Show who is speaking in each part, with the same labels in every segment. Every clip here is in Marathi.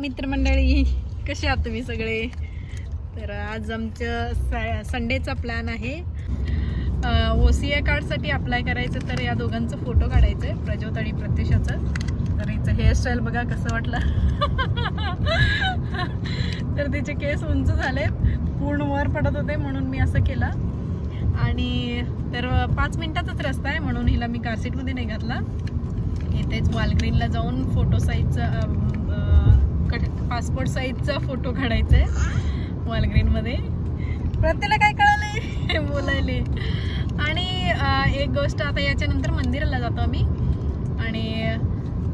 Speaker 1: मित्रमंडळी कसे आहात तुम्ही सगळे? तर आज आमचं संडेचा प्लॅन आहे. ओ सी आय कार्डसाठी अप्लाय करायचं तर या दोघांचं फोटो काढायचं आहे प्रज्योत आणि प्रत्यक्षाचं. तर हिचं हेअरस्टाईल बघा कसं वाटलं. तर तिचे केस उंच झाले पूर्ण वर पडत होते म्हणून मी असं केलं. आणि तर पाच मिनिटाचाच रस्ता आहे म्हणून हिला मी कारसीटमध्ये नाही घातला. इथेच वालग्रीनला जाऊन फोटो साईजचं पासपोर्ट साईजचा फोटो काढायचा आहे वॉलग्रीनमध्ये प्रत्येला काय कळाले बोलायले. आणि एक गोष्ट आता याच्यानंतर मंदिराला जातो आम्ही. आणि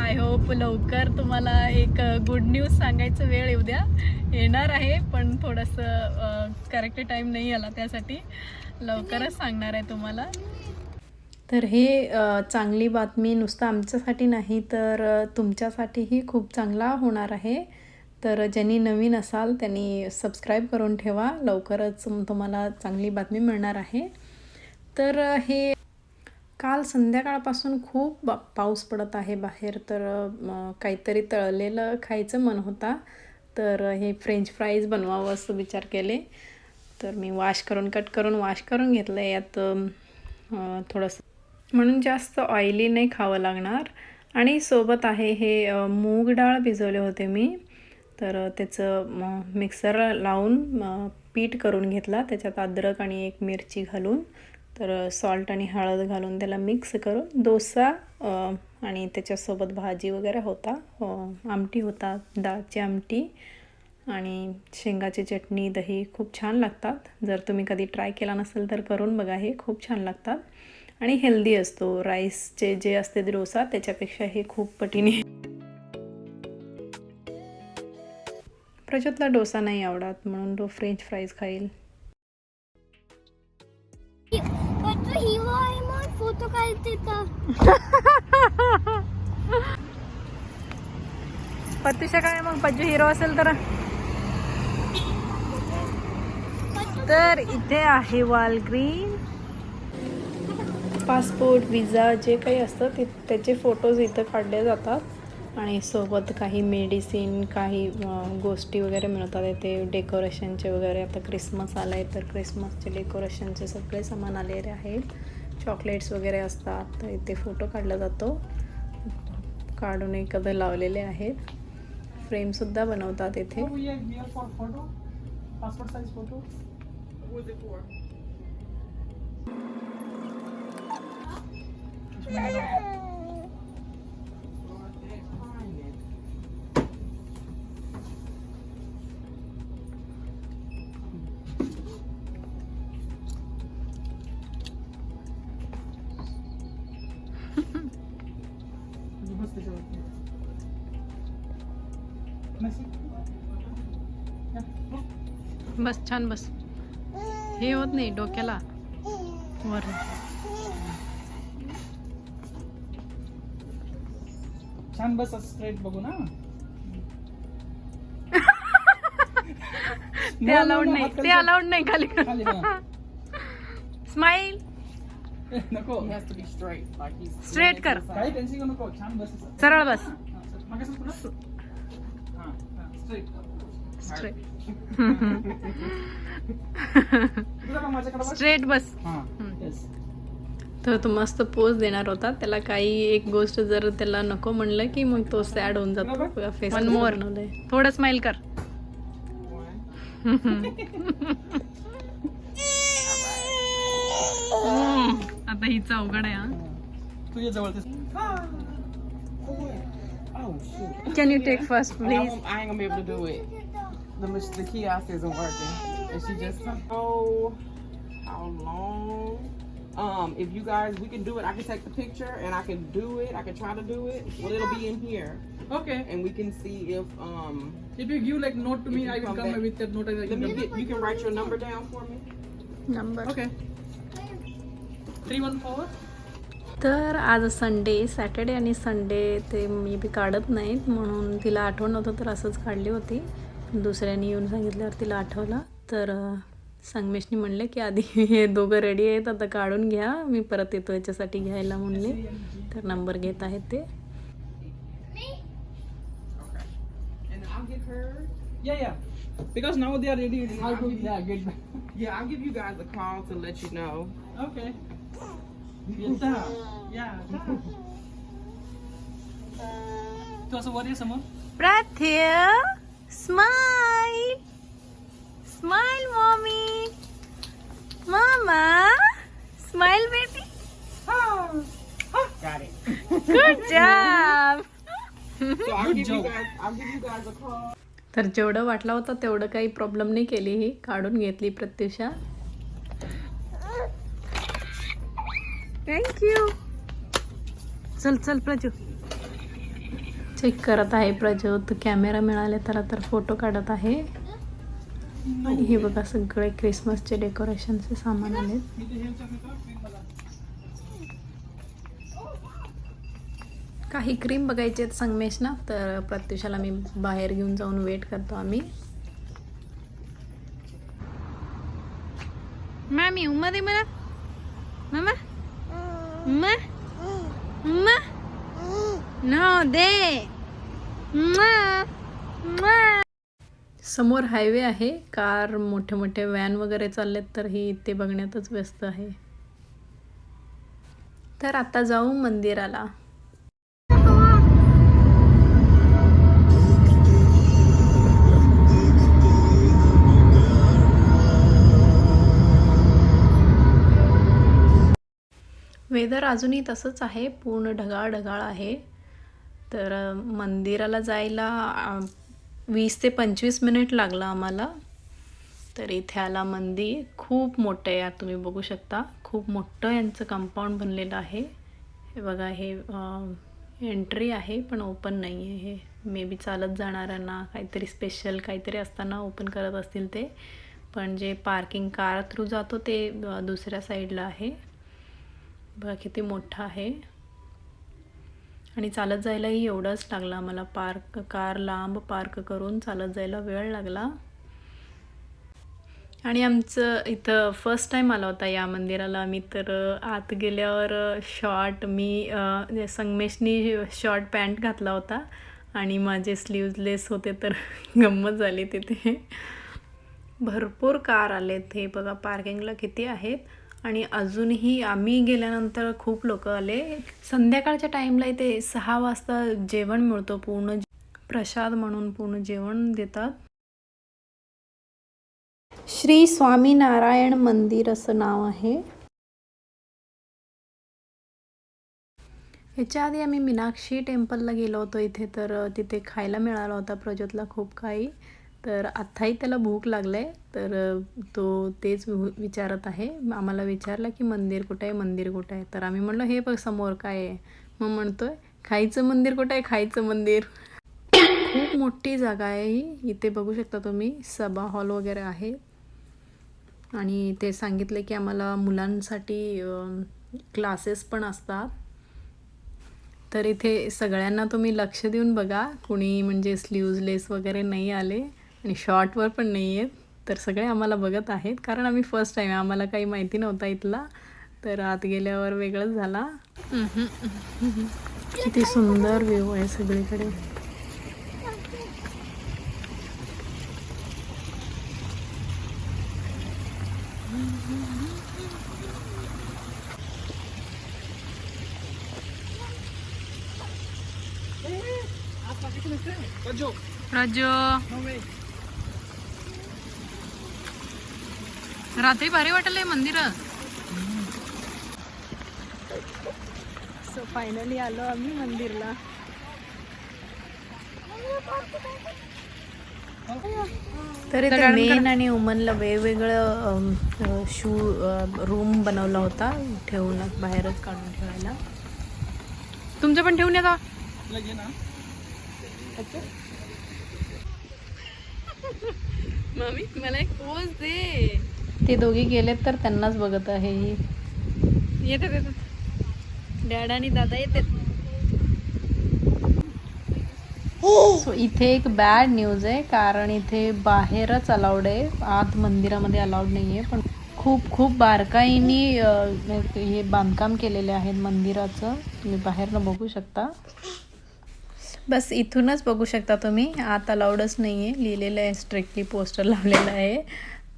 Speaker 1: आय होप लवकर तुम्हाला एक गुड न्यूज सांगायचं वेळ येऊ द्या. येणार आहे पण थोडंसं करेक्ट टाईम नाही आला त्यासाठी. लवकरच सांगणार आहे तुम्हाला. तर हे चांगली बातमी नुसतं आमच्यासाठी नाही तर तुमच्यासाठीही खूप चांगला होणार आहे. तर ज्यांनी नवीन असाल त्यांनी सबस्क्राईब करून ठेवा. लवकरच तुम्हाला चांगली बातमी मिळणार आहे. तर हे काल संध्याकाळपासून खूप बा- पाऊस पडत आहे बाहेर. तर काहीतरी तळलेलं खायचं मन होता. तर हे फ्रेंच फ्राईज बनवावं असं विचार केले. तर मी वॉश करून कट करून वॉश करून घेतलं यात थोडंसं म्हणून जास्त ऑइली नाही खावं लागणार. आणि सोबत आहे हे मूग डाळ भिजवले होते मी. तर त्याचं मिक्सर लावून पीठ करून घेतला. त्याच्यात अद्रक आणि एक मिरची घालून तर सॉल्ट आणि हळद घालून त्याला मिक्स करून डोसा आणि त्याच्यासोबत भाजी वगैरे होता. हो, आमटी होता डाळची आमटी आणि शेंगाची चटणी दही खूप छान लागतात. जर तुम्ही कधी ट्राय केला नसेल तर करून बघा हे खूप छान लागतात. आणि हेल्दी असतो. राईसचे जे असते डोसा त्याच्यापेक्षा हे खूप पटीने प्रजोतला डोसा नाही आवडत म्हणून तो फ्रेंच फ्राईज खाईल.
Speaker 2: फोटो
Speaker 1: पत्तीशा काय मग? पज्जू हिरो असेल तर? तर इथे आहे वाल ग्रीन पासपोर्ट विजा जे काही असतं ते त्याचे फोटोज इथं काढले जातात. आणि सोबत काही मेडिसिन काही गोष्टी वगैरे मिळतात. इथे डेकोरेशनचे वगैरे आता क्रिसमस आला आहे तर क्रिसमसचे डेकोरेशनचे सगळे सामान आलेले आहेत. चॉकलेट्स वगैरे असतात तर इथे फोटो काढला जातो. काढून एकदा लावलेले आहेत. फ्रेमसुद्धा बनवतात इथे.
Speaker 3: Oh, बस
Speaker 1: छान बस. हे होत नाही डोक्याला. वर.
Speaker 3: छान बस स्ट्रेट बघू ना.
Speaker 1: ते अलाउड नाही. ते अलाउड नाही खाली.
Speaker 3: ए, नको.
Speaker 1: स्ट्रेट कर.
Speaker 3: काही टेन्शन घेऊ नको. छान बस आहे.
Speaker 1: सरळ बस.
Speaker 3: हा,
Speaker 1: स्ट्रेट. स्ट्रेट बस
Speaker 3: हा.
Speaker 1: तर तो मस्त पोज देणार होता. त्याला काही एक गोष्ट जर त्याला नको म्हणलं की मग तो सॅड होऊन जातो. फेस वन मोर थोडं स्माइल कर. आता हिचा अवघड आहे हा.
Speaker 3: तुझ्या जवळ!
Speaker 4: Can
Speaker 1: you
Speaker 4: take first please gonna be able to do it. The mach- the kiosk isn't working, and she just oh how long? Um, if you guys, we can do it. I can take the picture and I can do it. I can try to do it. Well, it'll be in here,
Speaker 3: Okay.
Speaker 4: and we can see if um.
Speaker 3: If you give like note to
Speaker 4: If
Speaker 3: me,
Speaker 4: you
Speaker 3: I will
Speaker 4: come
Speaker 3: come
Speaker 4: back-
Speaker 3: with that note. I
Speaker 4: Let
Speaker 3: can
Speaker 4: me
Speaker 3: come.
Speaker 4: get. You can write your number down for me.
Speaker 1: Number
Speaker 3: Okay. Three one four.
Speaker 1: तर आज संडे सॅटर्डे आणि संडे ते मी बी काढत नाहीत म्हणून तिला आठवण नव्हतं तर असंच काढली होती दुसऱ्यांनी येऊन सांगितल्यावर तिला आठवलं. तर संगमेशने म्हणले की आधी हे दोघं रेडी आहेत आता काढून घ्या. मी परत येतो याच्यासाठी घ्यायला म्हणले. तर नंबर घेत आहेत ते.
Speaker 4: Yes, sir.
Speaker 3: Yeah. So.
Speaker 1: Smile smile mommy मामा स्माइल बेबी.
Speaker 4: Good
Speaker 3: job.
Speaker 1: तर जेवढं वाटलं होतं तेवढं काही प्रॉब्लेम नाही केली ही. काढून घेतली प्रत्युषा. थँक्यू चल चल प्रजू चेक करत आहे प्रजू तर कॅमेरा मिळाले त्याला तर फोटो काढत आहे. आणि हे बघा सगळे क्रिसमसचे डेकोरेशनचे सामान आले काही क्रीम बघायचे आहेत संगमेश ना तर प्रत्युषाला मी बाहेर घेऊन जाऊन वेट करतो आम्ही. मामी उम्मा दे मला. मामा. नो दे. समोर हायवे आहे. कार मोठे मोठे व्हॅन वगैरे चाललेत तर ही ते बघण्यातच व्यस्त आहे. तर आता जाऊ मंदिराला. वेदर अजूनही तसंच आहे. पूर्ण ढगाळ ढगाळ आहे. तर मंदिराला जायला वीस ते पंचवीस मिनिट लागला आम्हाला. तर इथे आला मंदिर. खूप मोठं आहे तुम्ही बघू शकता. खूप मोठं यांचं कंपाऊंड बनलेलं आहे. हे बघा हे एंट्री आहे पण ओपन नाही आहे. हे मे बी चालत जाणाऱ्यांना काहीतरी स्पेशल काहीतरी असताना ओपन करत असतील ते. पण जे पार्किंग कार थ्रू जातो ते दुसऱ्या साईडला आहे. बघा किती मोठं आहे. आणि चालत जायलाही एवढंच लागला मला पार्क कार लांब पार्क करून चालत जायला वेळ लागला. आणि आमचं इथं फर्स्ट टाईम आला होता या मंदिराला. मी तर आत गेल्यावर शॉर्ट मी संगमेशनी शॉर्ट पॅन्ट घातला होता. आणि माझे स्लीवलेस होते तर गंमत झाली तिथे. भरपूर कार आलेत. हे बघा पार्किंगला किती आहेत. आणि अजूनही आम्ही गेल्यानंतर खूप लोक आले. संध्याकाळच्या टाईमला इथे सहा वाजता जेवण मिळतो पूर्ण प्रसाद म्हणून पूर्ण जेवण देतात. श्री स्वामीनारायण मंदिर असं नाव आहे. याच्या आधी आम्ही मीनाक्षी टेम्पलला गेलो होतो. इथे तर तिथे खायला मिळाला होता प्रजोतला खूप काही. तर आत्ताही त्याला भूक लागले तर तो तेच विचारत आहे. आम्हाला विचारला की मंदिर कुठं आहे मंदिर कुठं आहे? तर आम्ही म्हणलो हे बघ समोर काय आहे? मग म्हणतो आहे खायचं मंदिर कुठं आहे? खायचं मंदिर. खूप मोठी जागा आहे ही. इथे बघू शकता तुम्ही सभा हॉल वगैरे आहे. आणि ते सांगितले की आम्हाला मुलांसाठी क्लासेस पण असतात. तर इथे सगळ्यांना तुम्ही लक्ष देऊन बघा. कुणी म्हणजे स्लीव्जलेस वगैरे नाही आले. आणि शॉर्टवर पण नाही आहेत तर सगळे आम्हाला बघत आहेत. कारण आम्ही फर्स्ट टाईम आम्हाला काही माहिती नव्हता इथला. तर आत गेल्यावर वेगळंच झाला. किती सुंदर व्ह्यू आहे सगळीकडे. राजू रात्री भारी वाटलंय मंदिर. सो फायनली आलो आम्ही मंदिरला. तर इथे मेन आणि वुमनला वेगवेगळं शू रूम बनवला होता ठेवून बाहेरच काढून ठेवायला. तुमचं पण ठेवून येता
Speaker 3: लगे ना.
Speaker 1: मामी मला एक पोज दे. ते दोघी गेलेत तर त्यांनाच बघत आहे ही. येतात येतात. डॅड आणि दादा येतात. सो इथे एक बॅड न्यूज आहे कारण इथे बाहेरच अलाउड आहे. आत मंदिरामध्ये अलाउड नाही आहे पण खूप खूप बारकाईनी हे बांधकाम केलेले आहेत मंदिराचं. तुम्ही बाहेरनं बघू शकता. बस इथूनच बघू शकता तुम्ही. आत अलाउडच नाही आहे लिहिलेलं आहे स्ट्रिक्टली पोस्टर लावलेलं आहे.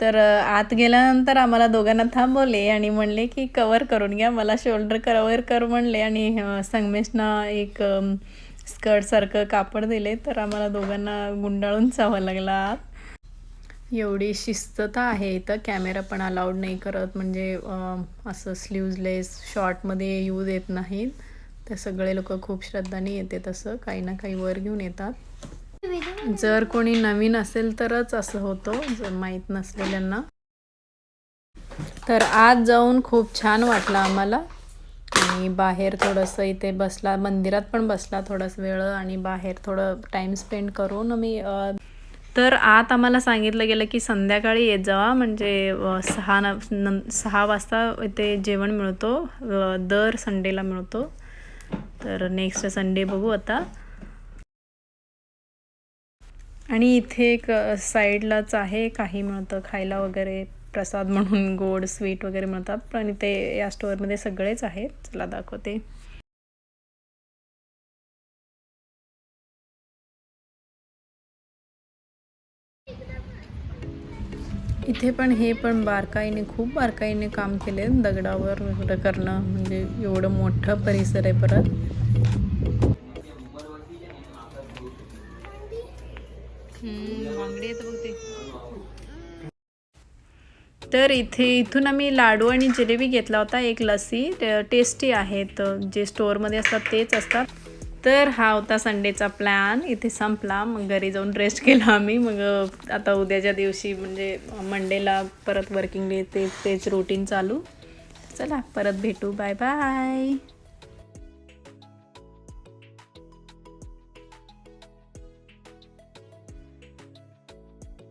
Speaker 1: तर आत गेल्यानंतर आम्हाला दोघांना थांबवले आणि म्हणले की कवर करून घ्या मला शोल्डर कवर कर म्हणले आणि संगमेशना एक स्कर्टसारखं कापड दिले तर आम्हाला दोघांना गुंडाळून चावं लागला. आत एवढी शिस्तता आहे इथं कॅमेरा पण अलाउड नाही करत म्हणजे असं स्लीवलेस शॉर्टमध्ये येऊ देत नाहीत. तर सगळे लोक खूप श्रद्धाने येते तसं काही ना काही वर घेऊन येतात. जर कोणी नवीन असेल तरच असं होतं जर माहीत नसलेल्यांना. तर आज जाऊन खूप छान वाटलं आम्हाला. आणि बाहेर थोडंसं इथे बसला मंदिरात पण बसला थोडंसं वेळ आणि बाहेर थोडं टाईम स्पेंड करून आम्ही तर आत आम्हाला सांगितलं गेलं की संध्याकाळी येत जावा. म्हणजे सहा न सहा वाजता इथे जेवण मिळतो दर संडेला मिळतो. तर नेक्स्ट संडे बघू आता. आणि इथे एक साईडलाच आहे काही मिळतं खायला वगैरे प्रसाद म्हणून गोड स्वीट वगैरे मिळतात पण इथे या स्टोअरमध्ये सगळेच आहेत चला दाखवते. इथे पण हे पण बारकाईने खूप बारकाईने काम केले दगडावर करणं म्हणजे एवढं मोठं परिसर आहे परत. तर इथे इथून आम्ही लाडू आणि जिलेबी घेतला होता एक लस्सी. टेस्टी आहेत. जे स्टोअरमध्ये असतात तेच असतात. तर हा होता संडेचा प्लॅन इथे संपला. मग घरी जाऊन रेस्ट केला आम्ही. मग आता उद्याच्या दिवशी म्हणजे मंडेला परत वर्किंग डे ते तेच रुटीन चालू. चला परत भेटू. Bye bye